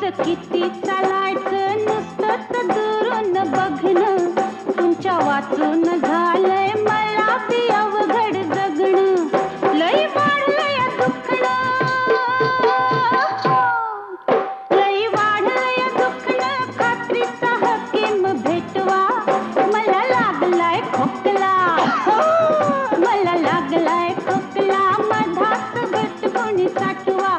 त्याच किती चालायचं नुसतं तदरून बघणं. तुमच्या वाचून झालंय मला बी अवघड जगणं. लई वाढलंय दुखणं. लई वाढलंय दुखणं. खात्रीचा हकीम भेटवा. मला लागलाय खोकला. मला लागलाय खोकला. मधात घट कोणी साठवा.